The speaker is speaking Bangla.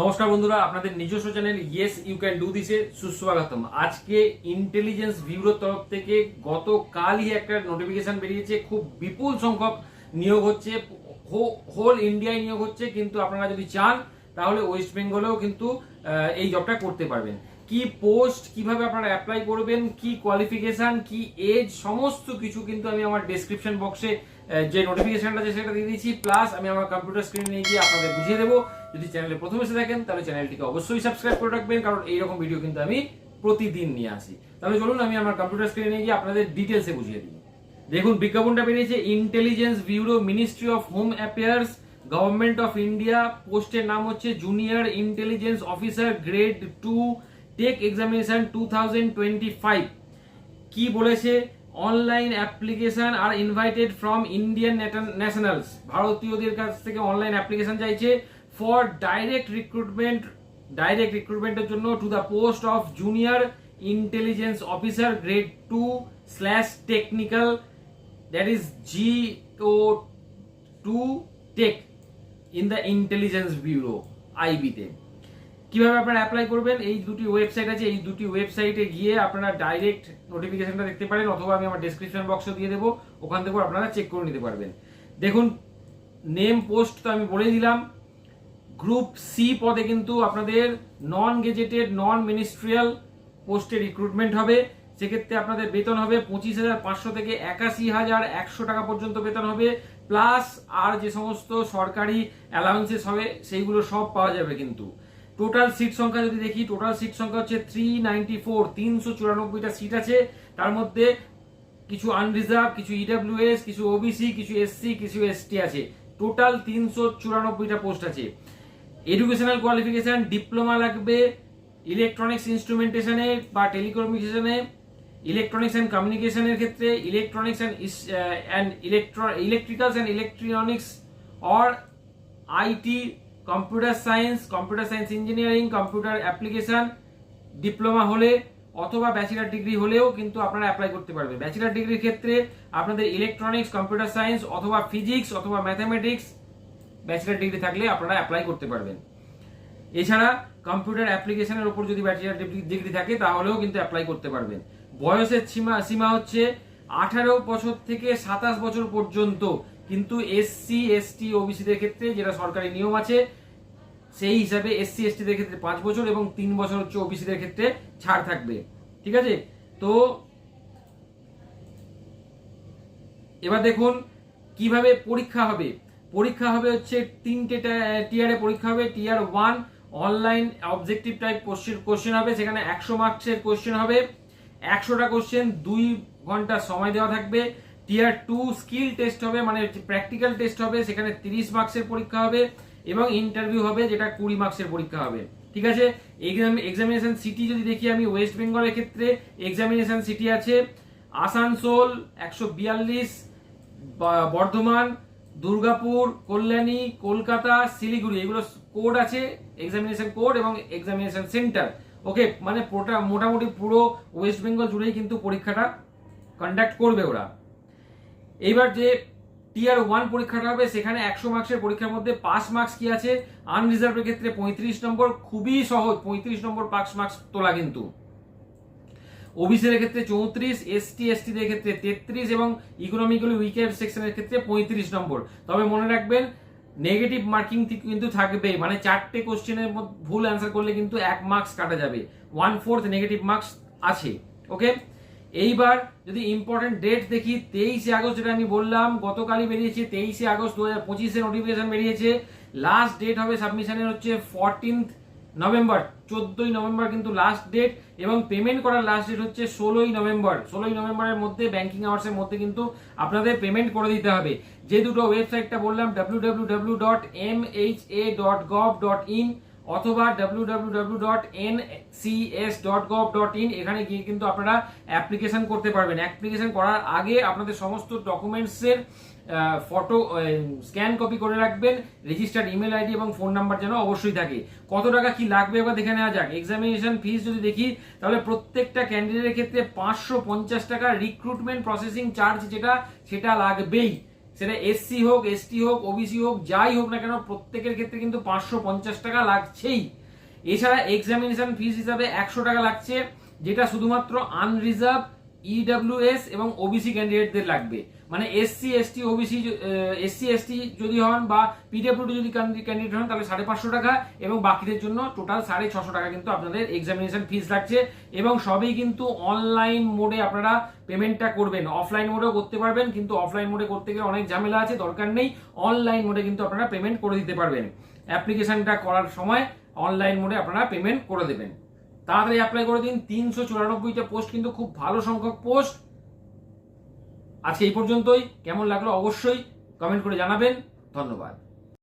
নমস্কার বন্ধুরা, আপনাদের নিজস্ব channel yes you can do দিসে সুস্বাগতম। আজকে ইন্টেলিজেন্স ভিউরোর তরফ থেকে গতকালই একটা নোটিফিকেশন বেরিয়েছে, খুব বিপুল সংখ্যক নিয়োগ হচ্ছে হোল ইন্ডিয়ায় নিয়োগ হচ্ছে, কিন্তু আপনারা যদি চান, তাহলে ওয়েস্ট বেঙ্গলেও কিন্তু এই জবটা করতে পারবেন। কি পোস্ট কীভাবে আপনারা অ্যাপ্লাই করবেন, কি কোয়ালিফিকেশন কি এজ সমস্ত কিছু কিন্তু আমি আমার ডেসক্রিপশন বক্সে যে নোটিফিকেশনটা আছে সেটা দিয়ে দিয়েছি। প্লাস আমি আমার কম্পিউটার স্ক্রিনে নিয়ে গিয়ে আপনাদের বুঝিয়ে দেবো। যদি চ্যানেলে প্রথম এসে থাকেন, তাহলে চ্যানেলটিকে অবশ্যই সাবস্ক্রাইব করে রাখবেন, কারণ এইরকম ভিডিও কিন্তু আমি প্রতিদিন নিয়ে আসি। তাহলে চলুন, আমি আমার কম্পিউটার স্ক্রিনে নিয়ে গিয়ে আপনাদের ডিটেলসে বুঝিয়ে দিই। দেখুন, বিজ্ঞাপনটা বেরিয়েছে intelligence bureau ministry of home affairs government of India পোস্টের নাম হচ্ছে junior intelligence officer grade two tech examination two thousand twenty five কি বলেছে? Online application are invited from Indian nationals ভারতীয়দের কাছ থেকে অনলাইন অ্যাপ্লিকেশন চাইছে ফর ডাইরেক্ট রিক্রুটমেন্ট ডাইরেক্ট রিক্রুটমেন্টের জন্য to the post of junior intelligence officer grade two slash technical that is G O two tech in the intelligence bureau আইবিতে কীভাবে আপনারা অ্যাপ্লাই করবেন? এই দুটি ওয়েবসাইট আছে, এই দুটি ওয়েবসাইটে গিয়ে আপনারা ডাইরেক্ট নোটিফিকেশনটা দেখতে পারেন, অথবা আমি আমার ডেসক্রিপশন বক্সে দিয়ে দেবো, ওখান থেকেও আপনারা চেক করে নিতে পারবেন। দেখুন নেম পোস্ট তো আমি বলে দিলাম। গ্রুপ সি পদে কিন্তু আপনাদের নন গেজেটেড নন মিনিস্ট্রিয়াল পোস্টে রিক্রুটমেন্ট হবে। সেক্ষেত্রে আপনাদের বেতন হবে পঁচিশ হাজার পাঁচশো থেকে একাশি হাজার একশো টাকা পর্যন্ত বেতন হবে। প্লাস আর যে সমস্ত সরকারি অ্যালাউন্সেস হবে, সেইগুলো সব পাওয়া যাবে কিন্তু। টোটাল সিট সংখ্যা যদি দেখি টোটাল সিট সংখ্যা হচ্ছে থ্রি নাইনটি ফোর তিনশো চুরানব্বইটা সিট আছে। তার মধ্যে কিছু আনরিজার্ভ কিছু ইডাব্লিউএস কিছু ওবিসি কিছু এসসি কিছু এসটি আছে। টোটাল তিনশো চুরানব্বইটা পোস্ট আছে। এডুকেশনাল কোয়ালিফিকেশন ডিপ্লোমা লাগবে ইলেকট্রনিক্স ইনস্ট্রুমেন্টেশনে বা টেলিকমিউনিকেশনে ইলেকট্রনিক্স অ্যান্ড কমিউনিকেশনের ক্ষেত্রে electronics and and ইলেকট্র electricals and electronics or IT computer science computer science engineering computer application diploma হলে অথবা ব্যাচেলার ডিগ্রি হলেও কিন্তু আপনারা অ্যাপ্লাই করতে পারবেন। ব্যাচেলার ডিগ্রির ক্ষেত্রে আপনাদের ইলেকট্রনিক্স কম্পিউটার সায়েন্স অথবা ফিজিক্স অথবা ম্যাথামেটিক্স ব্যাচেলার ডিগ্রি থাকলে আপনারা অ্যাপ্লাই করতে পারবেন। এছাড়া কম্পিউটার অ্যাপ্লিকেশনের উপর যদি ব্যাচেলার ডিগ্রি থাকে তাহলেও কিন্তু অ্যাপ্লাই করতে পারবেন। বয়সের সীমা সীমা হচ্ছে আঠারো বছর থেকে সাতাশ বছর পর্যন্ত কিন্তু এসসি এসটি ওবিসিদের ক্ষেত্রে যেটা সরকারি নিয়ম আছে, সেই হিসাবে এসসি এসটিদের ক্ষেত্রে পাঁচ বছর এবং তিন বছর হচ্ছে ওবিসিদের ক্ষেত্রে ছাড় থাকবে। ঠিক আছে? তো এবার দেখুন কীভাবে পরীক্ষা হবে। পরীক্ষা হবে হচ্ছে তিনটে টিয়ারে পরীক্ষা হবে। Tier one online objective type question question হবে, সেখানে একশো মার্কসের কোশ্চেন হবে। একশোটা কোশ্চেন দুই ঘণ্টা সময় দেওয়া থাকবে। টিয়ার টু স্কিল টেস্ট হবে মানে প্র্যাকটিক্যাল টেস্ট হবে, সেখানে তিরিশ মার্কসের পরীক্ষা হবে এবং ইন্টারভিউ হবে যেটা কুড়ি মার্কসের পরীক্ষা হবে। ঠিক আছে? এক্সাম এক্সামিনেশন সিটি যদি দেখি আমি ওয়েস্ট বেঙ্গলের ক্ষেত্রে এক্সামিনেশন সিটি আছে। আসানসোল একশো বিয়াল্লিশ বর্ধমান, দুর্গাপুর, কল্যাণী, কলকাতা, শিলিগুড়ি, এগুলো কোড আছে এক্সামিনেশন কোড এবং এক্সামিনেশন সেন্টার ওকে মানে মোটামুটি পুরো ওয়েস্ট বেঙ্গল জুড়েই কিন্তু পরীক্ষাটা কন্ডাক্ট করবে ওরা। এইবার যে টিয়ার ওয়ান পরীক্ষাটা হবে, সেখানে একশো মার্কসের পরীক্ষার মধ্যে পাস মার্কস কি আছে? আনরিজার্ভের ক্ষেত্রে পঁয়ত্রিশ নম্বর, খুবই সহজ, পঁয়ত্রিশ নম্বর পাস মার্কস তোলা কিন্তু। ওবিসির ক্ষেত্রে চৌত্রিশ এসটি এসটিদের ক্ষেত্রে তেত্রিশ এবং ইকোনমিক্যালি উইকের সেকশনের ক্ষেত্রে পঁয়ত্রিশ নম্বর। তবে মনে রাখবেন নেগেটিভ মার্কিং কিন্তু থাকবে মানে চারটে কোশ্চেনের ভুল অ্যান্সার করলে কিন্তু এক মার্কস কাটা যাবে। ওয়ান ফোর্থ নেগেটিভ মার্কস আছে ওকে এইবার যদি ইম্পর্টেন্ট ডেট দেখি, তেইশে আগস্ট যেটা আমি বললাম, গতকালই বেরিয়েছে, তেইশে আগস্ট দু হাজার পঁচিশে নোটিফিকেশন বেরিয়েছে। লাস্ট ডেট হবে সাবমিশনের হচ্ছে ফোরটিন্থ নভেম্বর চোদ্দই নভেম্বর কিন্তু লাস্ট ডেট এবং পেমেন্ট করার লাস্ট ডেট হচ্ছে ষোলোই নভেম্বর ষোলোই নভেম্বরের মধ্যে ব্যাংকিং আওয়ার্সের মধ্যে কিন্তু আপনাদের পেমেন্ট করে দিতে হবে। যে দুটো ওয়েবসাইটটা বললাম W W W dot M H A dot gov dot in অথবা ইন এখানে গিয়ে কিন্তু আপনারা অ্যাপ্লিকেশন করতে পারবেন। অ্যাপ্লিকেশন করার আগে আপনাদের সমস্ত ডকুমেন্টসের ফটো স্ক্যান কপি করে রাখবেন। রেজিস্টার্ড ইমেল আইডি এবং ফোন নাম্বার যেন অবশ্যই থাকে। কত টাকা কি লাগবে এবার দেখে নেওয়া যাক। এক্সামিনেশন ফিস যদি দেখি, তাহলে প্রত্যেকটা ক্যান্ডিডেটের ক্ষেত্রে পাঁচশো পঞ্চাশ টাকা রিক্রুটমেন্ট প্রসেসিং চার্জ যেটা, সেটা লাগবেই। সেটা এসসি হোক এসটি হোক ওবিসি হোক, যাই হোক না কেন, প্রত্যেকের ক্ষেত্রে কিন্তু পাঁচশো পঞ্চাশ টাকা লাগছেই। এছাড়া এক্সামিনেশন ফিস হিসাবে একশো টাকা লাগছে, যেটা শুধুমাত্র আনরিজার্ভ ইডাব্লিউএস এবং ওবিসি ক্যান্ডিডেটদের লাগবে। মানে SC ST OBC SC ST যদি হন বা পিডব্লিউডি যদি ক্যান্ডিডেট হন, তাহলে সাড়ে পাঁচশো টাকা এবং বাকিদের জন্য টোটাল সাড়ে ছশো টাকা কিন্তু আপনাদের এক্সামিনেশন ফিস লাগছে এবং সবই কিন্তু অনলাইন মোডে আপনারা পেমেন্টটা করবেন। অফলাইন মোডেও করতে পারবেন, কিন্তু অফলাইন মোডে করতে গেলে অনেক ঝামেলা আছে, দরকার নেই। অনলাইন মোডে কিন্তু আপনারা পেমেন্ট করে দিতে পারবেন। অ্যাপ্লিকেশনটা করার সময় অনলাইন মোডে আপনারা পেমেন্ট করে দেবেন। তাড়াতাড়ি অ্যাপ্লাই করে দিন। তিনশো চুরানব্বইটা পোস্ট কিন্তু খুব ভালো সংখ্যক পোস্ট আজকে এই পর্যন্তই। কেমন লাগল অবশ্যই কমেন্ট করে জানাবেন। ধন্যবাদ।